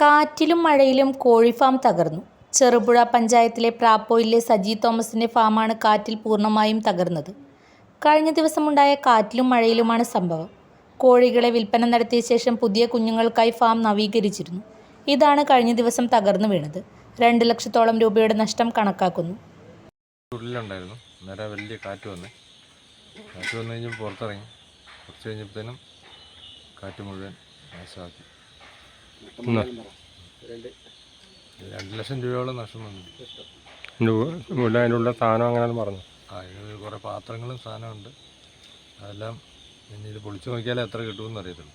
കാറ്റിലും മഴയിലും കോഴിഫാം തകർന്നു. ചെറുപുഴ പഞ്ചായത്തിലെ പ്രാപ്പോയിലെ സജി തോമസിന്റെ ഫാമാണ് കാറ്റിൽ പൂർണമായും തകർന്നത്. കഴിഞ്ഞ ദിവസമുണ്ടായ കാറ്റിലും മഴയിലുമാണ് സംഭവം. കോഴികളെ വിൽപ്പന നടത്തിയ ശേഷം പുതിയ കുഞ്ഞുങ്ങൾക്കായി ഫാം നവീകരിച്ചിരുന്നു. ഇതാണ് കഴിഞ്ഞ ദിവസം തകർന്നു വീണത്. രണ്ട് ലക്ഷത്തോളം രൂപയുടെ നഷ്ടം കണക്കാക്കുന്നു. ഉള്ളിലുണ്ടായിരുന്നു അന്നേരം വലിയ കാറ്റ് വന്ന്. കാറ്റ് വന്നു കഴിഞ്ഞപ്പോൾ പുറത്തിറങ്ങി. കുറച്ച് കഴിഞ്ഞപ്പോഴത്തേനും കാറ്റ് മുഴുവൻ നാശമാക്കി. രണ്ട് ലക്ഷം രൂപയോളം നഷ്ടം വന്നു. അതിനുള്ള സാധനം അങ്ങനെ പറഞ്ഞു ആ കുറേ പാത്രങ്ങളും സാധനമുണ്ട് അതെല്ലാം ഇനി ഇത് പൊളിച്ചു നോക്കിയാലേ എത്ര കിട്ടുമെന്ന് അറിയത്തുള്ളൂ.